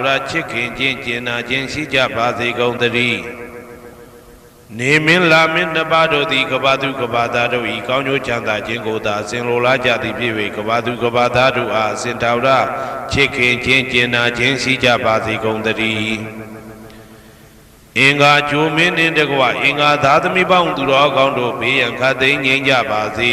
ဗရာချစ်ခင်ခြင်းကျင်နာခြင်းရှိကြပါစေကုန်သတည်းနေမင်းလာမင်းနှစ်ပါးတို့သည်ကဘာသူကဘာသားတို့ဤကောင်းကျိုးချမ်းသာခြင်းကိုသာအစဉ်လိုလားကြသည်ဖြစ်၍ကဘာသူကဘာသားတို့အားအစဉ်တော်ရချစ်ခင်ခြင်းကျင်နာခြင်းရှိကြပါစေကုန်သတည်းအင်္ဂါဂျိုမင်းနှင့်တကွအင်္ဂါသားသမီးပေါင်းသူတော်ကောင်းတို့ဘေးရန်ခတ်သိမ်းငြိမ်းကြပါစေ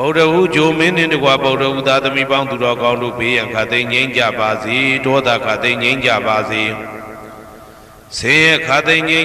ဗုဒ္ဓဟူဂျိုမင်းနှင့်တကွဗုဒ္ဓဟူသားသမီးပေါင်းသူတော်ကောင်းတို့ဘေးရန်ခတ်သိမ်းငြိမ်းကြပါစေဒေါသခတ်သိမ်းငြိမ်းကြပါစေဆင်းရဲခတ်သိမ်းငြိမ်း